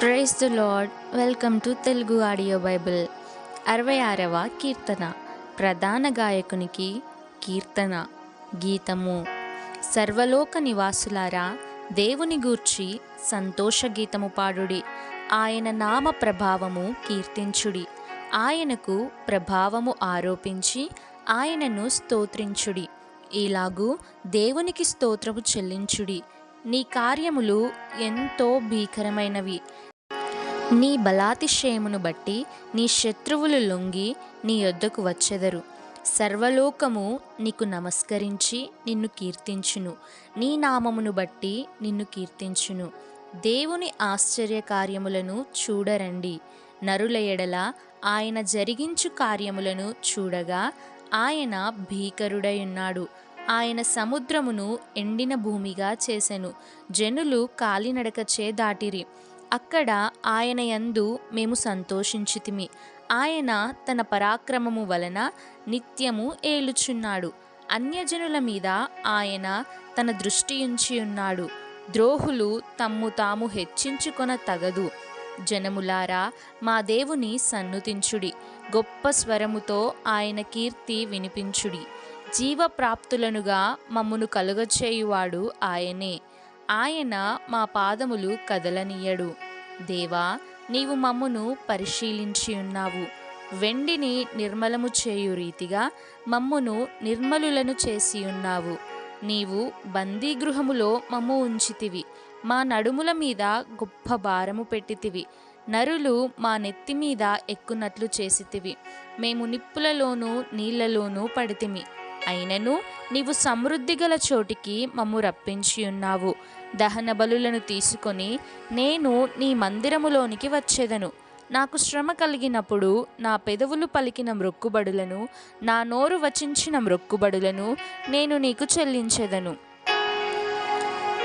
Praise the Lord welcome to Telugu audio Bible అరవై ఆరవ కీర్తన. ప్రధాన గాయకునికి కీర్తన గీతము. సర్వలోక నివాసులారా దేవుని గూర్చి సంతోష గీతము పాడుడి. ఆయన నామ ప్రభావము కీర్తించుడి. ఆయనకు ప్రభావము ఆరోపించి ఆయనను స్తోత్రించుడి. ఇలాగూ దేవునికి స్తోత్రము చెల్లించుడి. నీ కార్యములు ఎంతో భీకరమైనవి. నీ బలాతిశయమును బట్టి నీ శత్రువులు లొంగి నీ యొద్దకు వచ్చెదరు. సర్వలోకము నీకు నమస్కరించి నిన్ను కీర్తించును. నీ నామమును బట్టి నిన్ను కీర్తించును. దేవుని ఆశ్చర్య కార్యములను చూడరండి. నరుల ఎడల ఆయన జరిగించు కార్యములను చూడగా ఆయన భీకరుడై ఉన్నాడు ఆయన సముద్రమును ఎండిన భూమిగా చేసెను. జనులు కాలినడకచే దాటిరి. అక్కడ ఆయన యందు మేము సంతోషించితిమి. ఆయన తన పరాక్రమము వలన నిత్యము ఏలుచున్నాడు. అన్యజనుల మీద ఆయన తన దృష్టి ఉంచి ఉన్నాడు ద్రోహులు తమ్ము తాము హెచ్చించుకొన తగదు. జనములారా మా దేవుని సన్నుతించుడి. గొప్ప స్వరముతో ఆయన కీర్తి వినిపించుడి. జీవప్రాప్తులనుగా మమ్మును కలుగచేయువాడు ఆయనే. ఆయన మా పాదములు కదలనీయడు. దేవా నీవు మమ్మును పరిశీలించి ఉన్నావు. వెండిని నిర్మలము చేయు రీతిగా మమ్మును నిర్మలులను చేసి ఉన్నావు. నీవు బందీగృహములో మమ్ము ఉంచితివి. మా నడుముల మీద గొప్ప భారము పెట్టితివి. నరులు మా నెత్తి మీద ఎక్కునట్లు చేసితివి. మేము నిప్పులలోనూ నీళ్ళలోనూ పడితిమి. అయినను నీవు సమృద్ధి గల చోటికి మమ్ము రప్పించి ఉన్నావు. దహన బలులను తీసుకొని నేను నీ మందిరములోనికి వచ్చేదను. నాకు శ్రమ కలిగినప్పుడు నా పెదవులు పలికిన మ్రొక్కుబడులను నా నోరు వచించిన మ్రొక్కుబడులను నేను నీకు చెల్లించెదను.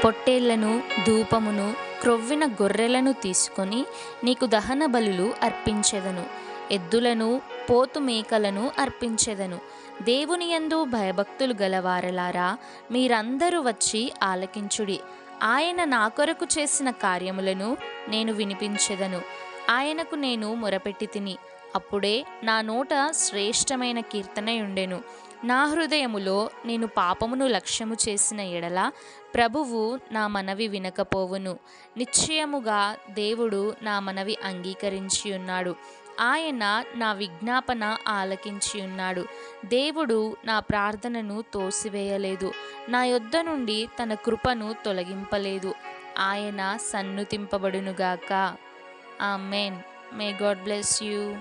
పొట్టేళ్ళను ధూపమును క్రొవ్విన గొర్రెలను తీసుకొని నీకు దహన బలులు అర్పించెదను. ఎద్దులను పోతు మేకలను అర్పించెదను. దేవుని యందు భయభక్తులు గలవారలారా మీరందరూ వచ్చి ఆలకించుడి. ఆయన నా కొరకు చేసిన కార్యములను నేను వినిపించెదను. ఆయనకు నేను మొరపెట్టి తిని అప్పుడే నా నోట శ్రేష్టమైన కీర్తన ఉండెను. నా హృదయములో నేను పాపమును లక్ష్యము చేసిన ఎడల ప్రభువు నా మనవి వినకపోవును. నిశ్చయముగా దేవుడు నా మనవి అంగీకరించి ఉన్నాడు ఆయన నా విజ్ఞాపన ఆలకించి ఉన్నాడు. దేవుడు నా ప్రార్థనను తోసివేయలేదు. నా యొద్ద నుండి తన కృపను తొలగింపలేదు. ఆయన సన్నుతింపబడునుగాక. Amen. May God bless you